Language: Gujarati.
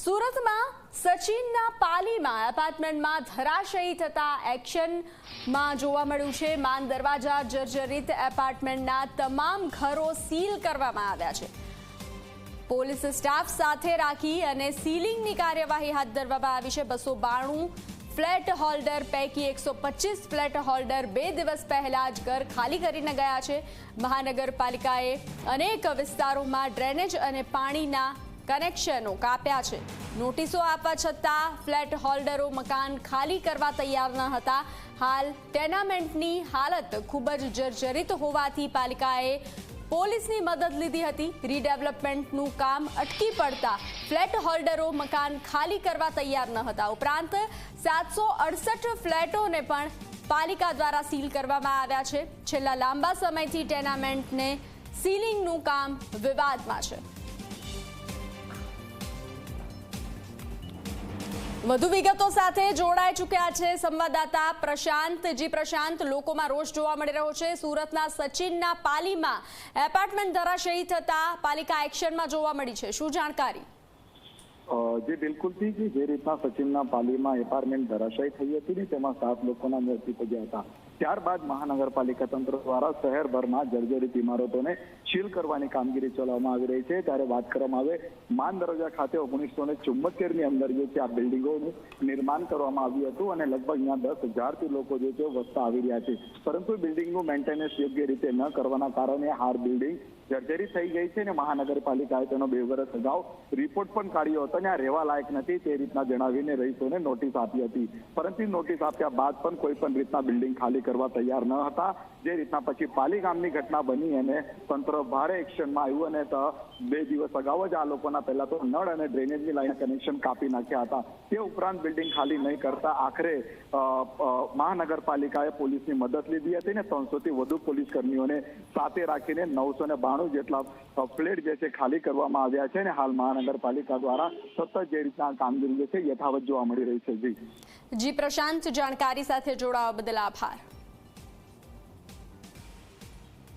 સુરતમાં સચિનના પાલીમાં એપાર્ટમેન્ટમાં ધરાશયી થતા એક્શનમાં જોવા મળ્યું છે. માન દરવાજા જર્જરિત એપાર્ટમેન્ટના તમામ ઘરો સીલ કરવામાં આવ્યા છે. પોલીસ સ્ટાફ સાથે રાખી અને સીલિંગની કાર્યવાહી હાથ ધરવામાં આવી છે. બસો બાણું ફ્લેટ હોલ્ડર પૈકી એકસો પચીસ ફ્લેટ હોલ્ડર બે દિવસ પહેલા જ ઘર ખાલી કરીને ગયા છે. મહાનગરપાલિકાએ અનેક વિસ્તારોમાં ડ્રેનેજ અને પાણીના કનેક્શનો કાપ્યા છે. નોટિસો આપવા છતાં ફ્લેટ હોલ્ડરો મકાન ખાલી કરવા તૈયાર ન હતા. હાલ ટેનામેન્ટની હાલત ખૂબ જ જર્જરિત હોવાથી પાલિકાએ પોલીસની મદદ લીધી હતી. રીડેવલપમેન્ટનું કામ અટકી પડતા ફ્લેટ હોલ્ડરો મકાન ખાલી કરવા તૈયાર ન હતા. ઉપરાંત સાતસો અડસઠ ફ્લેટોને પણ પાલિકા દ્વારા સીલ કરવામાં આવ્યા છે. છેલ્લા લાંબા સમયથી ટેનામેન્ટને સીલિંગનું કામ વિવાદમાં છે. વધુ વિગતો સાથે જોડાઈ ચૂક્યા છે સંવાદદાતા પ્રશાંત. જી પ્રશાંત, લોકોમાં રોષ જોવા મળી રહ્યો છે. સુરતના સચિનના પાલીમાં એપાર્ટમેન્ટ ધરાશયી થતા પાલિકા એક્શનમાં જોવા મળી છે. શું જાણકારી? જે બિલકુલથી જે રીતના સચિનના પાલીમાં એપાર્ટમેન્ટ ધરાશાયી થઈ હતી ને, તેમાં સાત લોકોના મૃત્યુ થયા હતા. ત્યારબાદ મહાનગરપાલિકા તંત્ર દ્વારા શહેરભરમાં જર્જરિત ઇમારતોને સીલ કરવાની કામગીરી ચલાવવામાં આવી રહી છે. ત્યારે વાત કરવામાં આવે, માન દરોજા ખાતે ઓગણીસો ને ની અંદર જે છે આ બિલ્ડિંગોનું નિર્માણ કરવામાં આવ્યું હતું અને લગભગ અહીંયા દસ હજારથી લોકો જે છે વસતા આવી રહ્યા છે. પરંતુ બિલ્ડિંગનું મેન્ટેનન્સ યોગ્ય રીતે ન કરવાના કારણે હાર બિલ્ડિંગ જર્જરિત થઈ ગઈ છે અને મહાનગરપાલિકાએ તેનો બે વર્ષ અગાઉ રિપોર્ટ પણ કાઢ્યો હતો. અને આ રહેવા લાયક નથી તે રીતના જણાવીને રહીશોને નોટિસ આપી હતી. પરંતુ નોટિસ આપ્યા બાદ પણ કોઈ પણ રીતના બિલ્ડિંગ ખાલી કરવા તૈયાર ન હતા. જે રીતના પછી પાલી ગામની ઘટના બની અને તંત્ર ભારે એક્શનમાં આવ્યું અને બે દિવસ અગાઉ જ આ લોકોના પહેલા તો નળ અને ડ્રેનેજની લાઈન કનેક્શન કાપી નાખ્યા હતા. તે ઉપરાંત બિલ્ડિંગ ખાલી નહીં કરતા આખરે મહાનગરપાલિકાએ પોલીસની મદદ લીધી હતી ને ત્રણસોથી વધુ પોલીસ કર્મીઓને સાથે રાખીને નવસો ને બાણું જેટલા ફ્લેટ જે છે ખાલી કરવામાં આવ્યા છે અને હાલ મહાનગરપાલિકા દ્વારા સતત જે રીતના કામગીરી જે છે યથાવત જોવા મળી રહી છે. જી. જી, પ્રશાંત. જાણકારી સાથે જોડાવા બદલ આભાર.